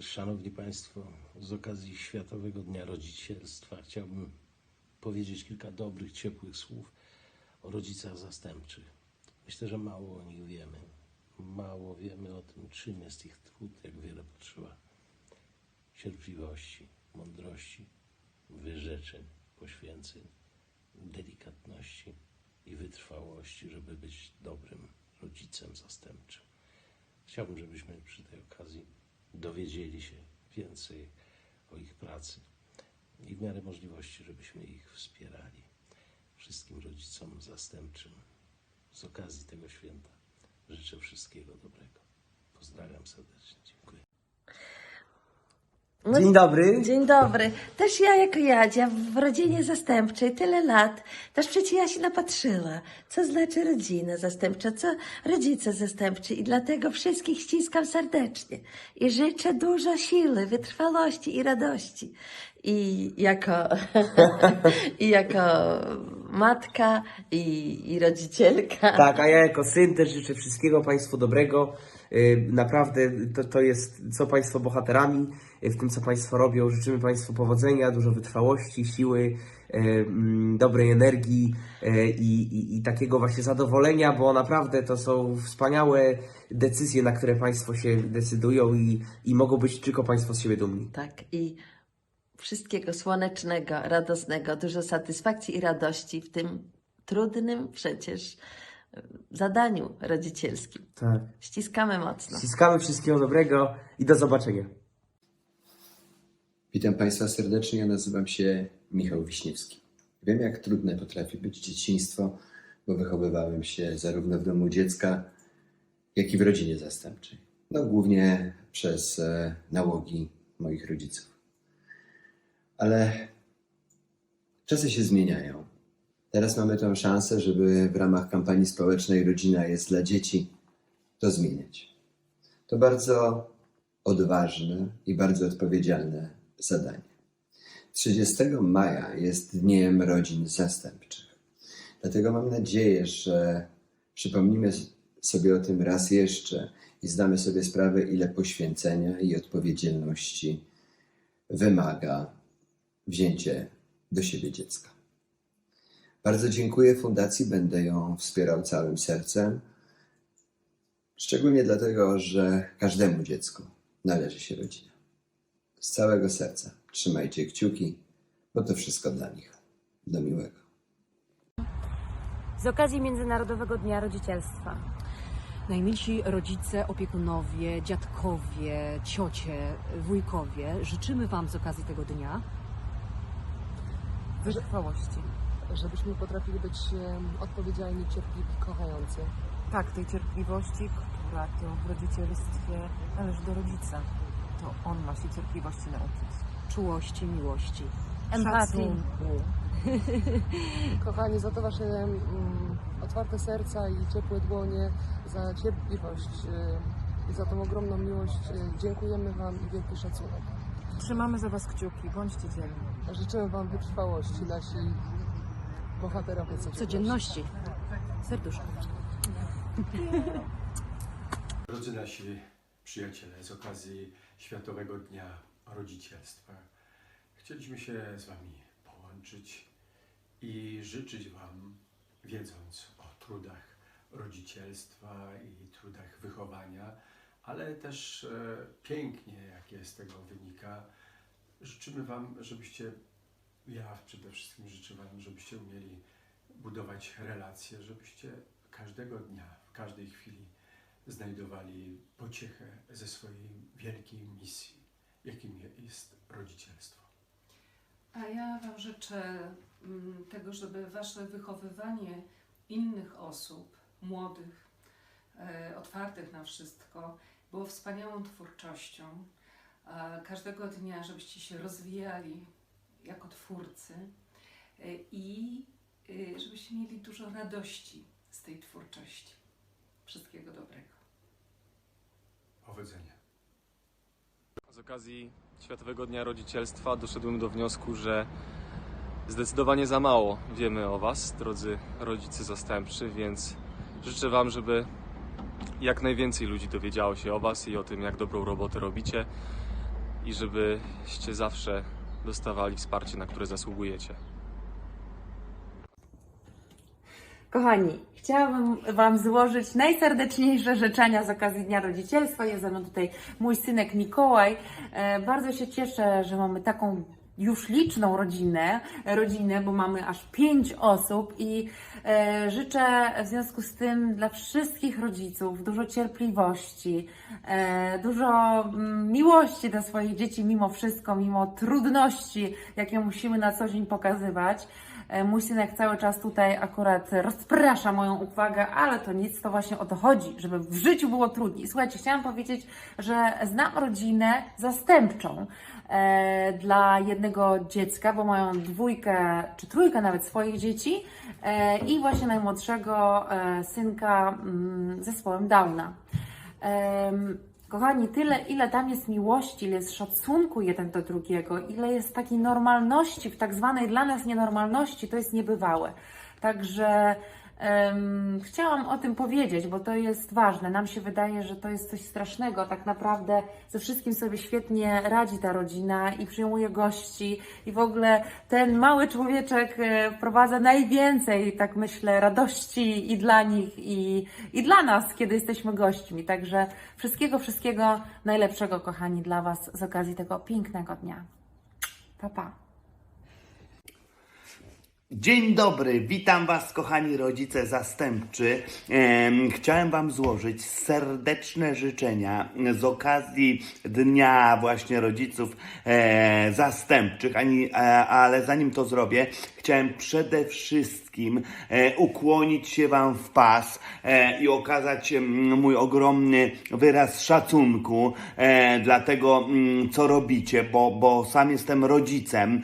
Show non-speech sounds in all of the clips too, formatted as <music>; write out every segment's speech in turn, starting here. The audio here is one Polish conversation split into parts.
Szanowni Państwo, z okazji Światowego Dnia Rodzicielstwa chciałbym powiedzieć kilka dobrych, ciepłych słów o rodzicach zastępczych. Myślę, że mało o nich wiemy. Mało wiemy o tym, czym jest ich trud, jak wiele potrzeba cierpliwości, mądrości, wyrzeczeń, poświęceń, delikatności i wytrwałości, żeby być dobrym rodzicem zastępczym. Chciałbym, żebyśmy przy tej okazji dowiedzieli się więcej o ich pracy i w miarę możliwości, żebyśmy ich wspierali. Wszystkim rodzicom zastępczym z okazji tego święta życzę wszystkiego dobrego. Pozdrawiam serdecznie. No, Dzień dobry. Dzień dobry. Też ja jako Jadzia w rodzinie zastępczej tyle lat, też przecież ja się napatrzyła, co znaczy rodzina zastępcza, co rodzice zastępczy i dlatego wszystkich ściskam serdecznie i życzę dużo siły, wytrwałości i radości. I jako, <laughs> i jako matka i, i rodzicielka. Tak, a ja jako syn też życzę wszystkiego Państwu dobrego. Yy, Naprawdę to, to jest, co Państwo bohaterami yy, w tym, co Państwo robią. Życzymy Państwu powodzenia, dużo wytrwałości, siły, yy, mm, dobrej energii i, i, i takiego właśnie zadowolenia, bo naprawdę to są wspaniałe decyzje, na które Państwo się decydują i, i mogą być tylko Państwo z siebie dumni. Tak, i wszystkiego słonecznego, radosnego, dużo satysfakcji i radości w tym trudnym przecież e, zadaniu rodzicielskim. Tak. Ściskamy mocno. Ściskamy wszystkiego dobrego i do zobaczenia. Witam Państwa serdecznie, ja nazywam się Michał Wiśniewski. Wiem, jak trudne potrafi być dzieciństwo, bo wychowywałem się zarówno w domu dziecka, jak i w rodzinie zastępczej. No, głównie przez e, nałogi moich rodziców. Ale czasy się zmieniają. Teraz mamy tę szansę, żeby w ramach kampanii społecznej Rodzina jest dla dzieci to zmieniać. To bardzo odważne i bardzo odpowiedzialne zadanie. 30 maja jest Dniem Rodzin Zastępczych. Dlatego mam nadzieję, że przypomnimy sobie o tym raz jeszcze i zdamy sobie sprawę, ile poświęcenia i odpowiedzialności wymaga wzięcie do siebie dziecka. Bardzo dziękuję Fundacji, będę ją wspierał całym sercem. Szczególnie dlatego, że każdemu dziecku należy się rodzina. Z całego serca trzymajcie kciuki, bo to wszystko dla nich. Do miłego. Z okazji Międzynarodowego Dnia Rodzicielstwa. Najmilsi rodzice, opiekunowie, dziadkowie, ciocie, wujkowie, życzymy Wam z okazji tego dnia wytrwałości. żebyśmy potrafili być odpowiedzialni, cierpliwi, kochający. Tak, tej cierpliwości, która to w rodzicielstwie należy do rodzica. To on ma się cierpliwości nauczyć. Czułości, miłości. Empatii. <laughs> Kochani, za to Wasze mm, otwarte serca i ciepłe dłonie, za cierpliwość y, i za tą ogromną miłość y, dziękujemy Wam i wielki szacunek. Trzymamy za Was kciuki, bądźcie dzielni. Życzymy Wam wytrwałości, nasi bohaterowie codzienności. Codzienności. Serduszko. <laughs> Drodzy nasi przyjaciele, z okazji Światowego Dnia Rodzicielstwa, chcieliśmy się z Wami połączyć i życzyć Wam, wiedząc o trudach rodzicielstwa i trudach wychowania, ale też e, pięknie, jakie z tego wynika, życzymy Wam, żebyście, ja przede wszystkim życzę Wam, żebyście umieli budować relacje, żebyście każdego dnia, w każdej chwili znajdowali pociechę ze swojej wielkiej misji, jakim jest rodzicielstwo. A ja Wam życzę mm, tego, żeby Wasze wychowywanie innych osób, młodych, e, otwartych na wszystko, było wspaniałą twórczością. A Każdego dnia, żebyście się rozwijali jako twórcy e, i e, żebyście mieli dużo radości z tej twórczości. Wszystkiego dobrego. Powodzenia. Z okazji Światowego Dnia Rodzicielstwa doszedłem do wniosku, że zdecydowanie za mało wiemy o Was, drodzy rodzice zastępczy, więc życzę Wam, żeby jak najwięcej ludzi dowiedziało się o Was i o tym, jak dobrą robotę robicie. i żebyście zawsze dostawali wsparcie, na które zasługujecie. Kochani, chciałabym Wam złożyć najserdeczniejsze życzenia z okazji Dnia Rodzicielstwa. Jest ze mną tutaj mój synek Mikołaj. E, Bardzo się cieszę, że mamy taką już liczną rodzinę, rodzinę, bo mamy aż pięć osób i e, życzę w związku z tym dla wszystkich rodziców dużo cierpliwości, e, dużo mm, miłości do swoich dzieci mimo wszystko, mimo trudności, jakie musimy na co dzień pokazywać. E, Mój synek cały czas tutaj akurat rozprasza moją uwagę, ale to nic, to właśnie o to chodzi, żeby w życiu było trudniej. Słuchajcie, chciałam powiedzieć, że znam rodzinę zastępczą dla jednego dziecka, bo mają dwójkę czy trójkę nawet swoich dzieci e, i właśnie najmłodszego e, synka mm, z zespołem Downa. Kochani, tyle, ile tam jest miłości, ile jest szacunku jeden do drugiego, ile jest takiej normalności, w tak zwanej dla nas nienormalności, to jest niebywałe. Także chciałam o tym powiedzieć, bo to jest ważne. Nam się wydaje, że to jest coś strasznego. Tak naprawdę ze wszystkim sobie świetnie radzi ta rodzina i przyjmuje gości i w ogóle ten mały człowieczek e, wprowadza najwięcej, tak myślę, radości i dla nich, i, i dla nas, kiedy jesteśmy gośćmi. Także wszystkiego, wszystkiego najlepszego, kochani, dla Was z okazji tego pięknego dnia. Pa, pa. Dzień dobry, witam Was, kochani rodzice zastępczy. Em, Chciałem Wam złożyć serdeczne życzenia z okazji Dnia właśnie Rodziców e, Zastępczych, e, ale zanim to zrobię, chciałem przede wszystkim e, ukłonić się Wam w pas i okazać mój ogromny wyraz szacunku dla tego, mm, co robicie, bo, bo sam jestem rodzicem,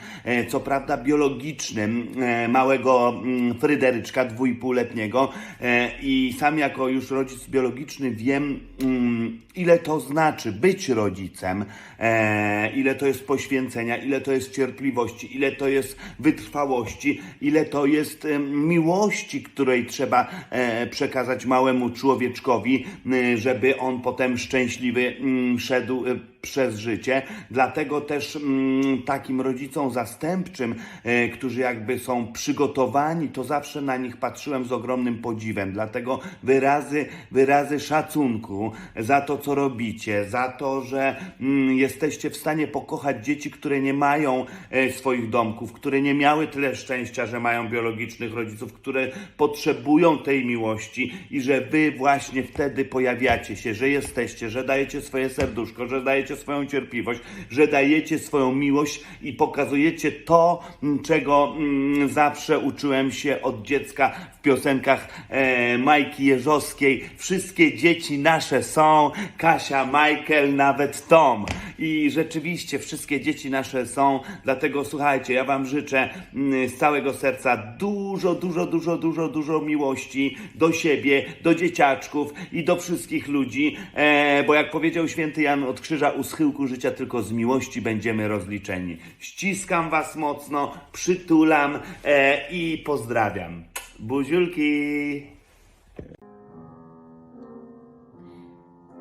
co prawda biologicznym, małego mm, Fryderyczka, dwójpółletniego e, i sam jako już rodzic biologiczny wiem, mm, ile to znaczy być rodzicem, e, ile to jest poświęcenia, ile to jest cierpliwości, ile to jest wytrwałości, ile to jest miłości, której trzeba e, przekazać małemu człowieczkowi, żeby on potem szczęśliwy mm, szedł przez życie. Dlatego też mm, takim rodzicom zastępczym, e, którzy jakby są przygotowani, to zawsze na nich patrzyłem z ogromnym podziwem. Dlatego wyrazy, wyrazy szacunku za to, co robicie, za to, że mm, jesteście w stanie pokochać dzieci, które nie mają e, swoich domków, które nie miały tyle szczęścia, że mają biologicznych rodziców, które potrzebują tej miłości i że wy właśnie wtedy pojawiacie się, że jesteście, że dajecie swoje serduszko, że dajecie swoją cierpliwość, że dajecie swoją miłość i pokazujecie to, m, czego mm, zawsze uczyłem się od dziecka w piosenkach e, Majki Jeżowskiej. Wszystkie dzieci nasze są, Kasia, Michael, nawet Tom. I rzeczywiście wszystkie dzieci nasze są, dlatego słuchajcie, ja Wam życzę mm, z całego serca dużo, dużo, dużo, dużo, dużo miłości do siebie, do dzieciaczków i do wszystkich ludzi, e, bo jak powiedział święty Jan od Krzyża, u schyłku życia tylko z miłości będziemy rozliczeni. Ściskam Was mocno, przytulam e, i pozdrawiam. Buziulki!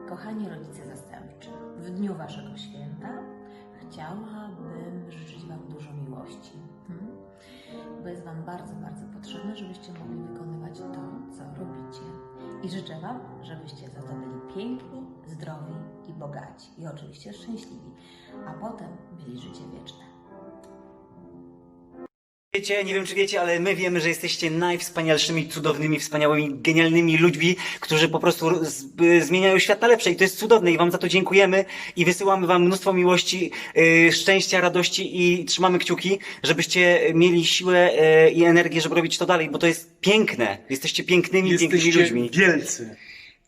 Kochani rodzice zastępczy, w dniu Waszego święta chciałabym życzyć Wam dużo miłości. Hmm? Bo jest Wam bardzo, bardzo potrzebne, żebyście mogli wykonywać to, co robicie. I życzę Wam, żebyście za to byli piękni, zdrowi i bogaci. I oczywiście szczęśliwi. A potem byli życie wieczne. Wiecie, nie wiem czy wiecie, ale my wiemy, że jesteście najwspanialszymi, cudownymi, wspaniałymi, genialnymi ludźmi, którzy po prostu z, y, zmieniają świat na lepsze i to jest cudowne i wam za to dziękujemy i wysyłamy wam mnóstwo miłości, y, szczęścia, radości i trzymamy kciuki, żebyście mieli siłę y, i energię, żeby robić to dalej, bo to jest piękne. Jesteście pięknymi, pięknymi ludźmi. wielcy.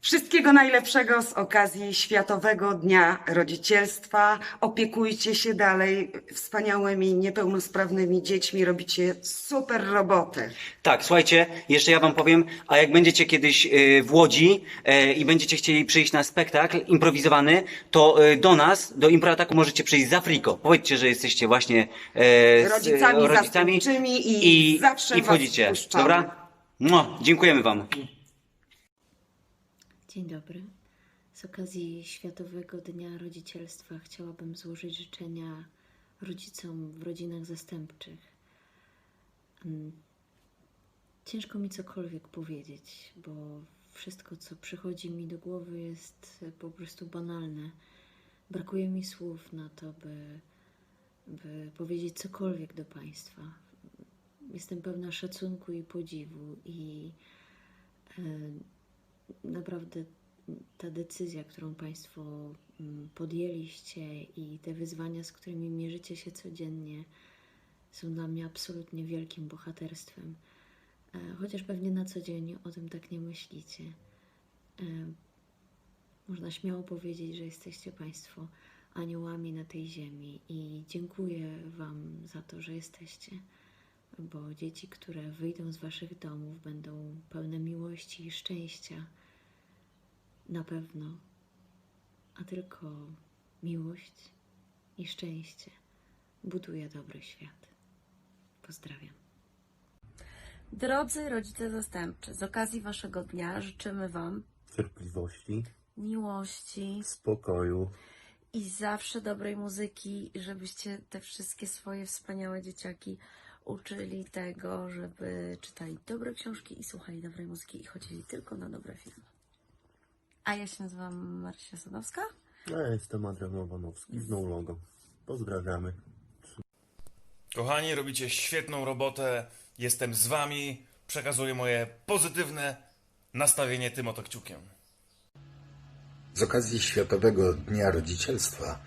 Wszystkiego najlepszego z okazji Światowego Dnia Rodzicielstwa. Opiekujcie się dalej wspaniałymi, niepełnosprawnymi dziećmi. Robicie super robotę. Tak, słuchajcie, jeszcze ja wam powiem, a jak będziecie kiedyś y, w Łodzi y, i będziecie chcieli przyjść na spektakl improwizowany, to y, do nas, do Improataku możecie przyjść z Afriko. Powiedzcie, że jesteście właśnie e, z Rodzicami rodzicami zastępczymi i zawsze i was wchodzicie. wpuszczamy. Dobra? Mua, dziękujemy wam. Dzień dobry. Z okazji Światowego Dnia Rodzicielstwa chciałabym złożyć życzenia rodzicom w rodzinach zastępczych. Mm, Ciężko mi cokolwiek powiedzieć, bo wszystko, co przychodzi mi do głowy, jest po prostu banalne. Brakuje mi słów na to, by, by powiedzieć cokolwiek do Państwa. Jestem pełna szacunku i podziwu, i e, naprawdę ta decyzja, którą Państwo mm, podjęliście i te wyzwania, z którymi mierzycie się codziennie, są dla mnie absolutnie wielkim bohaterstwem. E, Chociaż pewnie na co dzień o tym tak nie myślicie. E, Można śmiało powiedzieć, że jesteście Państwo aniołami na tej ziemi i dziękuję Wam za to, że jesteście, bo dzieci, które wyjdą z Waszych domów, będą pełne miłości i szczęścia. Na pewno, a tylko miłość i szczęście buduje dobry świat. Pozdrawiam. Drodzy rodzice zastępczy, z okazji Waszego dnia życzymy Wam Cierpliwości, miłości spokoju, i zawsze dobrej muzyki, żebyście te wszystkie swoje wspaniałe dzieciaki uczyli tego, żeby czytali dobre książki i słuchali dobrej muzyki i chodzili tylko na dobre filmy. A ja się nazywam Marcia Sadowska. Ja jestem Adrian Obanowski z No Logo. Pozdrawiamy. Kochani, robicie świetną robotę. Jestem z wami. Przekazuję moje pozytywne nastawienie tym oto kciukiem. Z okazji Światowego Dnia Rodzicielstwa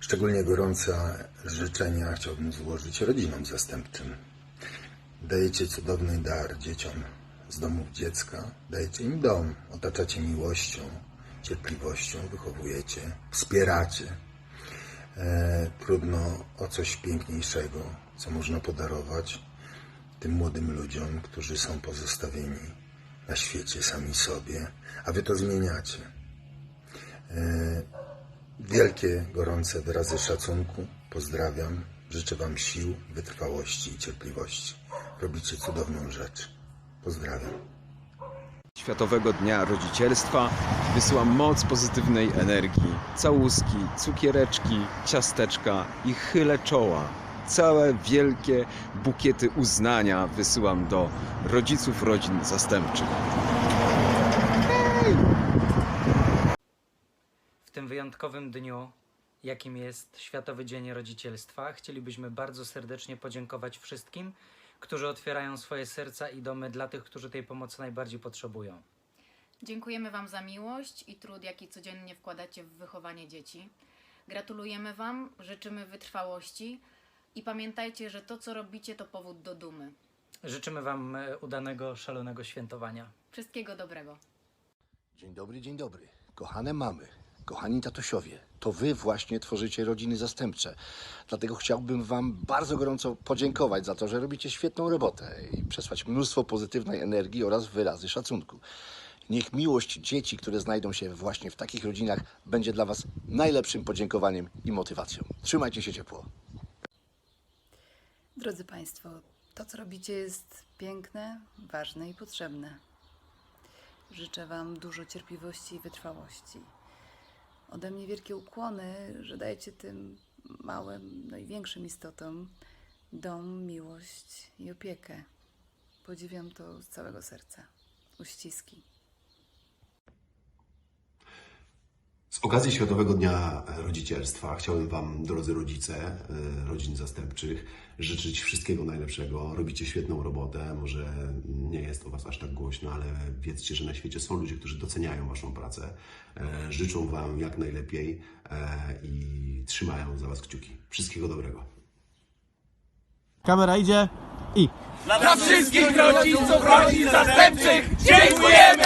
szczególnie gorące życzenia chciałbym złożyć rodzinom zastępczym. Dajecie cudowny dar dzieciom z domów dziecka, dajecie im dom, otaczacie miłością, cierpliwością, wychowujecie, wspieracie. E, trudno o coś piękniejszego, co można podarować tym młodym ludziom, którzy są pozostawieni na świecie sami sobie, a wy to zmieniacie. E, Wielkie, gorące wyrazy szacunku. Pozdrawiam. Życzę Wam sił, wytrwałości i cierpliwości. Robicie cudowną rzecz. Pozdrawiam. Światowego Dnia Rodzicielstwa wysyłam moc pozytywnej energii, całuski, cukiereczki, ciasteczka i chylę czoła. Całe wielkie bukiety uznania wysyłam do rodziców rodzin zastępczych. W tym wyjątkowym dniu, jakim jest Światowy Dzień Rodzicielstwa, chcielibyśmy bardzo serdecznie podziękować wszystkim, którzy otwierają swoje serca i domy dla tych, którzy tej pomocy najbardziej potrzebują. Dziękujemy Wam za miłość i trud, jaki codziennie wkładacie w wychowanie dzieci. Gratulujemy Wam, życzymy wytrwałości i pamiętajcie, że to, co robicie, to powód do dumy. Życzymy Wam e, udanego, szalonego świętowania. Wszystkiego dobrego. Dzień dobry, dzień dobry. Kochane mamy, kochani tatusiowie, to wy właśnie tworzycie rodziny zastępcze. Dlatego chciałbym wam bardzo gorąco podziękować za to, że robicie świetną robotę i przesłać mnóstwo pozytywnej energii oraz wyrazy szacunku. Niech miłość dzieci, które znajdą się właśnie w takich rodzinach, będzie dla was najlepszym podziękowaniem i motywacją. Trzymajcie się ciepło. Drodzy Państwo, to co robicie jest piękne, ważne i potrzebne. Życzę Wam dużo cierpliwości i wytrwałości. Ode mnie wielkie ukłony, że dajecie tym małym, no i większym istotom dom, miłość i opiekę. Podziwiam to z całego serca. Uściski. Z okazji Światowego Dnia Rodzicielstwa chciałbym Wam, drodzy rodzice e, rodzin zastępczych, życzyć wszystkiego najlepszego. Robicie świetną robotę. Może Was aż tak głośno, ale wiedzcie, że na świecie są ludzie, którzy doceniają Waszą pracę. E, Życzą Wam jak najlepiej e, i trzymają za Was kciuki. Wszystkiego dobrego. Kamera idzie i... Dla wszystkich rodziców rodzin zastępczych dziękujemy!